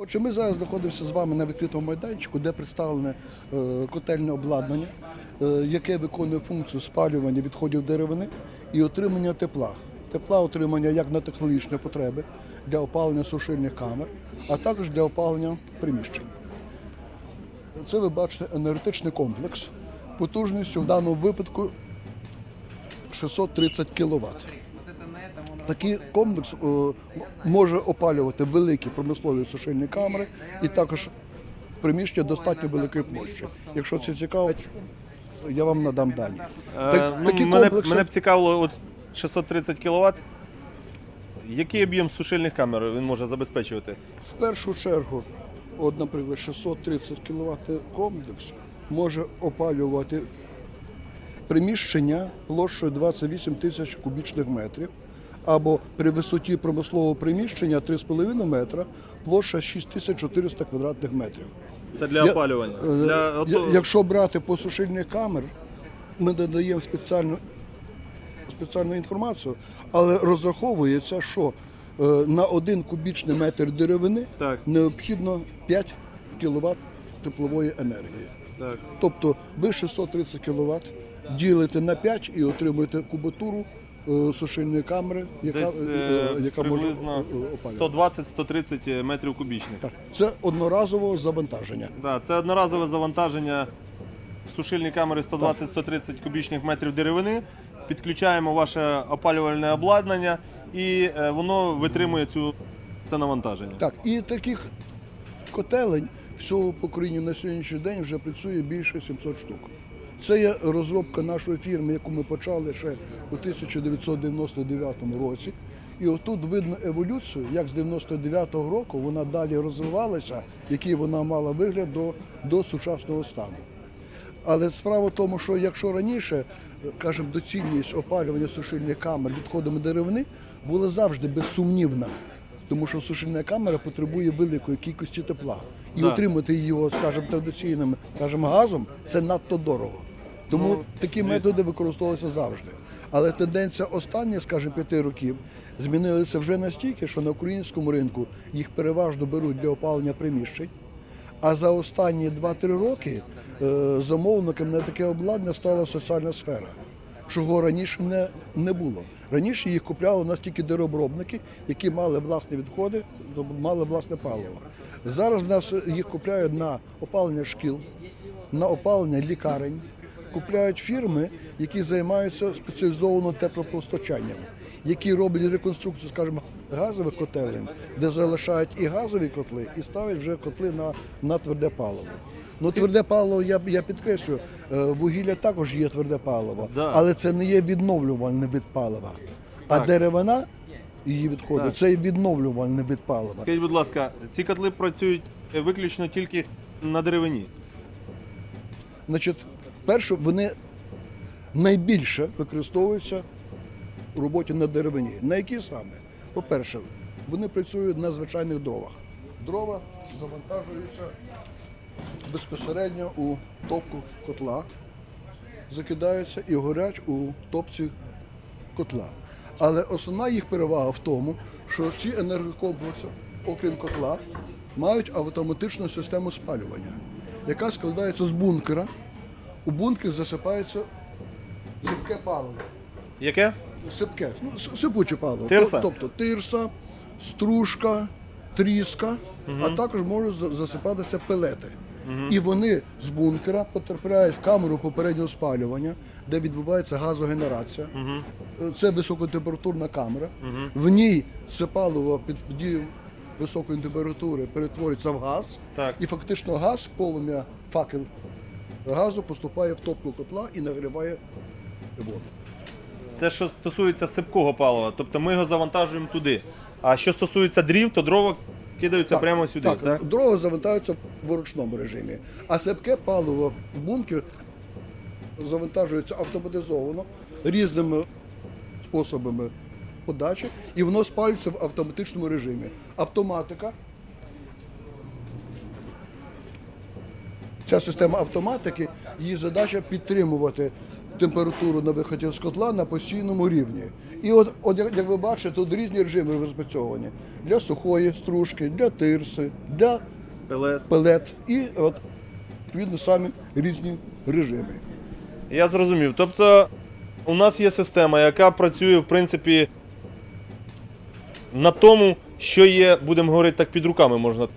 Отже, ми зараз знаходимося з вами на відкритому майданчику, де представлене е, котельне обладнання, е, яке виконує функцію спалювання відходів деревини і отримання тепла. Тепла отримання як на технологічні потреби для опалення сушильних камер, а також для опалення приміщень. Це ви бачите енергетичний комплекс потужністю в даному випадку 630 кВт. Такий комплекс е, м- може опалювати великі промислові сушильні камери і також приміщення достатньо великої площі. Якщо це цікаво, я вам надам дані. Е, Так- ну, такі мене, комплекси- мене б цікавило от 630 кВт. Який об'єм сушильних камер він може забезпечувати? В першу чергу, от, наприклад, 630 кВт комплекс може опалювати приміщення площею 28 тисяч кубічних метрів, або при висоті промислового приміщення 3,5 метра, площа 6400 квадратних метрів. Це для Я- опалювання. Е, Для, Якщо брати по сушильних камер, ми надаємо спеціальну, спеціальну інформацію, але розраховується, що е, на один кубічний метр деревини Так. необхідно 5 кВт теплової енергії. Так. Тобто ви 630 кВт ділите на 5 і отримуєте кубатуру сушильної камери, яка, Десь е, е, е, яка може приблизно е, опалювати. 120-130 метрів кубічних. Так. Це одноразове завантаження. Да, це одноразове завантаження сушильні камери 120-130 кубічних метрів деревини. Підключаємо ваше опалювальне обладнання і е, воно витримує цю це навантаження. Так, і таких котелень всього по на сьогоднішній день вже працює більше 700 штук. Це є розробка нашої фірми, яку ми почали ще у 1999 році. І отут видно еволюцію, як з 99-го року вона далі розвивалася, який вона мала вигляд до, до сучасного стану. Але справа в тому, що якщо раніше, кажемо, доцільність опалювання сушильних камер відходами деревини була завжди безсумнівна, тому що сушильна камера потребує великої кількості тепла. І Да. отримати його, скажімо, традиційним скажімо, газом це надто дорого. Тому Ну, такі звісно. методи використовувалися завжди. Але тенденція останніх, скажімо, п'яти років змінилася вже настільки, що на українському ринку їх переважно беруть для опалення приміщень. А за останні 2-3 роки е, замовником на таке обладнання стала соціальна сфера, чого раніше не, не було. Раніше їх купляли у нас тільки дереобробники, які мали власні відходи, мали власне паливо. Зараз в нас їх купляють на опалення шкіл, на опалення лікарень, купляють фірми, які займаються спеціалізованим теплопостачанням, які роблять реконструкцію, скажімо, газових котелень, де залишають і газові котли, і ставлять вже котли на, на тверде паливо. Ну, тверде паливо, я, я підкреслюю, е, вугілля також є тверде паливо, Да. але це не є відновлювальний вид палива. А Так. деревина, її відходи, Так. це відновлювальний вид палива. Скажіть, будь ласка, ці котли працюють е, виключно тільки на деревині. Значить, перше, вони найбільше використовуються у роботі на деревині. На які саме? По-перше, вони працюють на звичайних дровах. Дрова завантажуються безпосередньо у топку котла, закидаються і горять у топці котла. Але основна їх перевага в тому, що ці енергокомплекси, окрім котла, мають автоматичну систему спалювання, яка складається з бункера. У бункер засипається сипке паливо. Яке? Сипке, ну, с- сипуче паливо. Тирса? Тобто тирса, стружка, тріска, а також можуть за- засипатися пелети. І вони з бункера потрапляють в камеру попереднього спалювання, де відбувається газогенерація. Це високотемпературна камера. В ній це паливо під дією високої температури перетворюється в газ. Так. І фактично газ, полум'я, факел газу поступає в топку котла і нагріває воду. Це що стосується сипкого палива, тобто ми його завантажуємо туди. А що стосується дрів, то дрова кидаються прямо сюди. Так, Так, дрова завантажуються в ручному режимі, а сипке паливо в бункер завантажується автоматизовано різними способами подачі, і воно спалюється в автоматичному режимі. Автоматика. Ця система автоматики, її задача підтримувати температуру на виході з котла на постійному рівні. І от, от як, ви бачите, тут різні режими розпрацьовані для сухої стружки, для тирси, для Пелет. пелет і от відповідно самі різні режими. Я зрозумів. Тобто у нас є система, яка працює, в принципі, на тому, що є, будемо говорити так, під руками, можна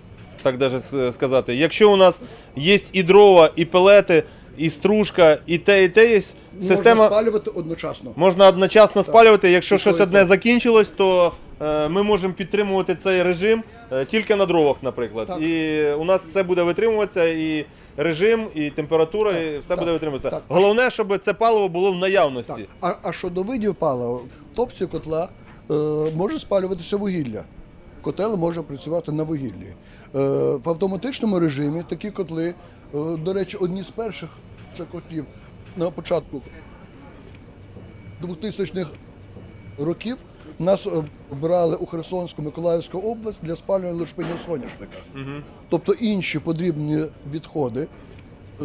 так даже сказати. Якщо у нас є і дрова, і пелети, і стружка, і те, і те є, Можна система спалювати одночасно. можна одночасно спалювати. Якщо І щось то, одне то. закінчилось, то е, ми можемо підтримувати цей режим е, тільки на дровах, наприклад. Так. І у нас все буде витримуватися, і режим, і температура, і все так, буде витримуватися. так. Головне, щоб це паливо було в наявності. Так. А, а щодо видів палива, топці котла е, може спалюватися вугілля. Котел може працювати на вугіллі. Е, в автоматичному режимі такі котли, е, до речі, одні з перших котлів на початку 2000-х років нас брали у Херсонську Миколаївську область для спалювання лушпинів соняшника. Тобто інші подрібні відходи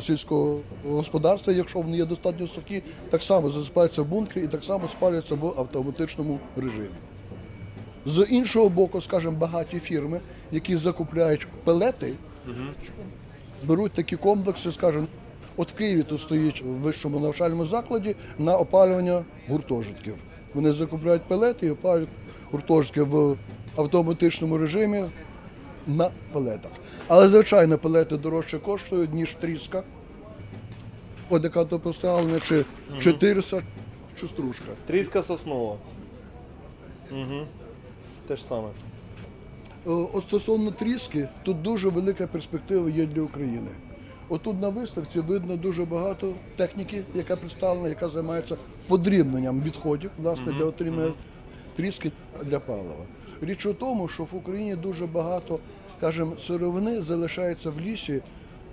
сільського господарства, якщо вони є достатньо сухі, так само засипаються в бункері і так само спалюються в автоматичному режимі. З іншого боку, скажімо, багаті фірми, які закупляють пелети, беруть такі комплекси, скажімо, от в Києві тут стоїть в вищому навчальному закладі на опалювання гуртожитків. Вони закупляють пелети і опалюють гуртожитки в автоматичному режимі на пелетах. Але, звичайно, пелети дорожче коштують, ніж тріска. От яка то поставлена, чи, чи тирса, чи стружка. Тріска соснова. Угу. Те ж саме. Е, От стосовно тріски, тут дуже велика перспектива є для України. Отут на виставці видно дуже багато техніки, яка представлена, яка займається подрібненням відходів власне, для отримання тріски для палива. Річ у тому, що в Україні дуже багато, скажімо, сировини залишається в лісі,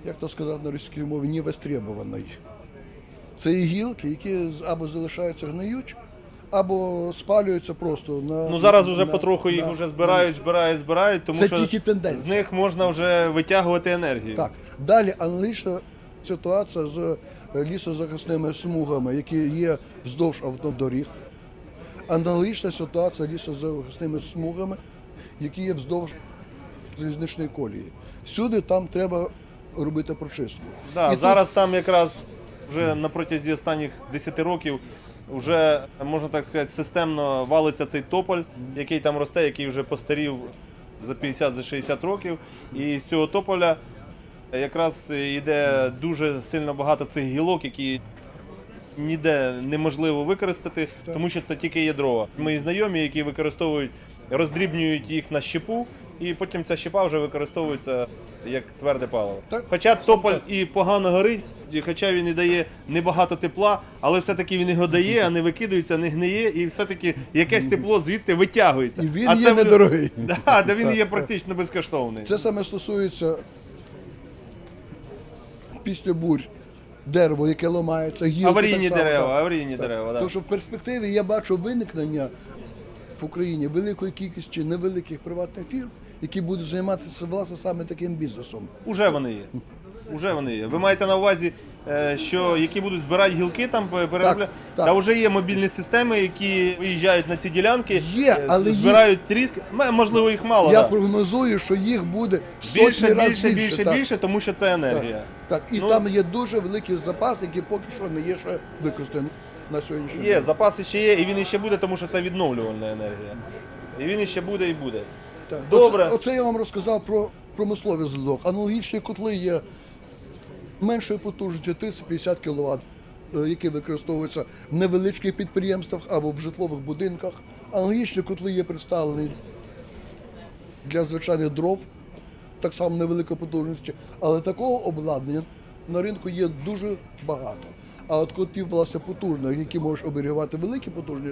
як то сказати на російській мові, невостребованої. Це є гілки, які або залишаються гниють, або спалюються просто на Ну зараз на- потроху їх на- вже збирають, збирають, збирають, тому Це що тільки тенденція. з них можна вже витягувати енергію. Так, далі аналогічна ситуація з лісозахисними смугами, які є вздовж автодоріг. Аналогічна ситуація лісозахисними смугами, які є вздовж залізничної колії. Всюди там треба робити прочистку. Да, І зараз там якраз вже на протязі останніх 10 років вже, можна так сказати, системно валиться цей тополь, який там росте, який вже постарів за 50 за 60 років. І з цього тополя якраз йде дуже сильно багато цих гілок, які ніде неможливо використати, тому що це тільки є дрова. Мої знайомі, які використовують, роздрібнюють їх на щепу, і потім ця щепа вже використовується як тверде паливо. Хоча тополь і погано горить, хоча він і дає небагато тепла, але все-таки він його дає, а не викидується, не гниє, і все-таки якесь тепло звідти витягується. І він а є в- недорогий. Да, да він є практично безкоштовний. Це саме стосується після бурь дерево, яке ламається, гілки Аварійні так само, дерева, так. аварійні дерева. Да. Тому що в перспективі я бачу виникнення в Україні великої кількості невеликих приватних фірм, які будуть займатися власне саме таким бізнесом. Уже вони є. Уже вони є. Ви маєте на увазі, е, що які будуть збирати гілки там переробляти? так. Та вже є мобільні системи, які виїжджають на ці ділянки, Є, е, але їх- збирають тріски. М- Можливо, їх мало. я да. прогнозую, що їх буде в сотні Більше, разів більше, більше, так. більше, тому що це енергія. Так, і Ну, там є дуже великий запас, який поки що не є ще використаний на сьогоднішній Є, день. запаси ще є, і він іще буде, тому що це відновлювальна енергія. І він іще буде і буде. Так. Добре. Оце, оце я вам розказав про промисловий зв'язок. Аналогічні котли є меншої потужності 30-50 кВт, е, які використовуються в невеличких підприємствах або в житлових будинках. Аналогічні котли є представлені для звичайних дров, так само невеликої потужності. Але такого обладнання на ринку є дуже багато. А от котлів, власне, потужних, які можуть оберігати великі потужні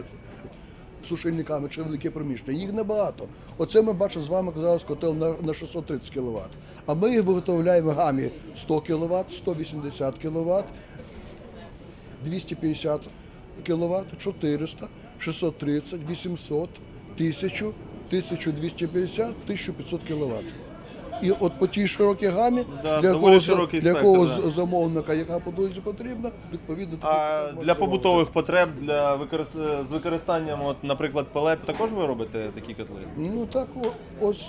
сушильниками чи велике приміщення, їх небагато. Оце ми бачимо з вами зараз котел на, на 630 кВт. А ми їх виготовляємо в гамі 100 кВт, 180 кВт, 250 кВт, 400, 630, 800, 1000, 1250, 1500 кВт. І от по тій широкій гамі Да, для кого, широкий для спектр, кого да. замовника, яка потужність потрібна, відповідно А для побутових потреб, для використ- з використанням, от, наприклад, пелет, також ви робите такі котли? Ну так, о- ось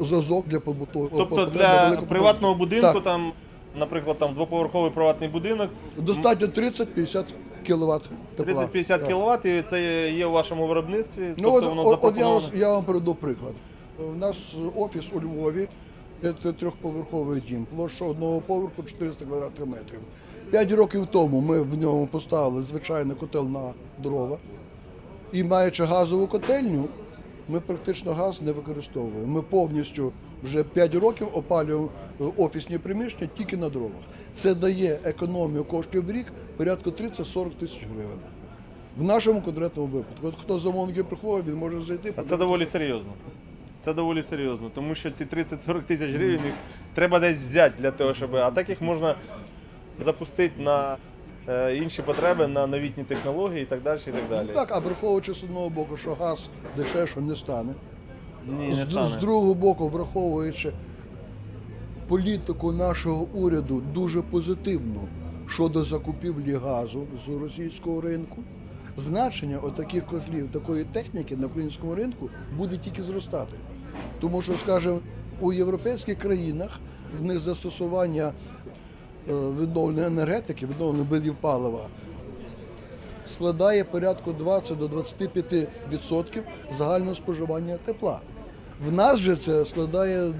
зразок для побутових. Тобто потреб для великого приватного будинку, Так. там, наприклад, там двоповерховий приватний будинок, Достатньо 30-50 кВт тепла. 30-50 Так. кВт, і це є у вашому виробництві, Ну, тобто от, воно от, от я, запропоновано. вас- я вам приведу приклад. У нас офіс у Львові, це трьохповерховий дім, площа одного поверху 400 квадратних метрів. П'ять років тому ми в ньому поставили звичайний котел на дрова. І маючи газову котельню, ми практично газ не використовуємо. Ми повністю вже 5 років опалюємо е, офісні приміщення тільки на дровах. Це дає економію коштів в рік порядку 30-40 тисяч гривень. В нашому конкретному випадку. От хто замовники приходить, він може зайти. А це доволі серйозно. Це доволі серйозно, тому що ці 30-40 тисяч гривень їх треба десь взяти для того, щоб. А так їх можна запустити на е, інші потреби, на новітні технології і так далі. І так далі. Так, а враховуючи з одного боку, що газ дешевше не стане. Ні, не З, стане. з другого боку, враховуючи політику нашого уряду дуже позитивну щодо закупівлі газу з російського ринку, значення отаких котлів, такої техніки на українському ринку буде тільки зростати. Тому що, скажімо, у європейських країнах в них застосування е, відновленої енергетики, відновлених видів палива складає порядку 20 до 25% загального споживання тепла. В нас же це складає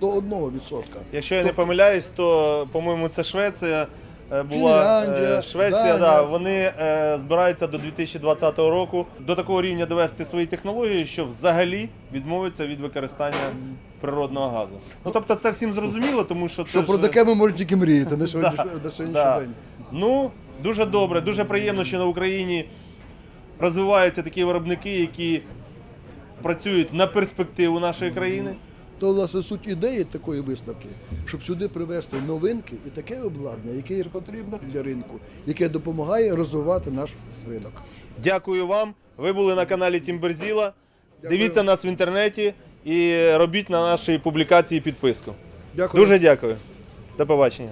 до 1%. Якщо я не помиляюсь, то по-моєму це Швеція. Е, Була Фінляндія, е, Швеція, Данія. да, вони е, збираються до 2020 року до такого рівня довести свої технології, що взагалі відмовиться від використання природного газу. Ну тобто це всім зрозуміло, тому що це Що ж, про таке ми можемо тільки мріяти на на сьогоднішній да. день. Ну, дуже добре, дуже приємно, що на Україні розвиваються такі виробники, які працюють на перспективу нашої країни. То власне суть ідеї такої виставки, щоб сюди привезти новинки і таке обладнання, яке потрібно для ринку, яке допомагає розвивати наш ринок. Дякую вам. Ви були на каналі Тімберзіла. Дякую. Дивіться нас в інтернеті і робіть на нашій публікації підписку. Дякую. Дуже дякую. До побачення.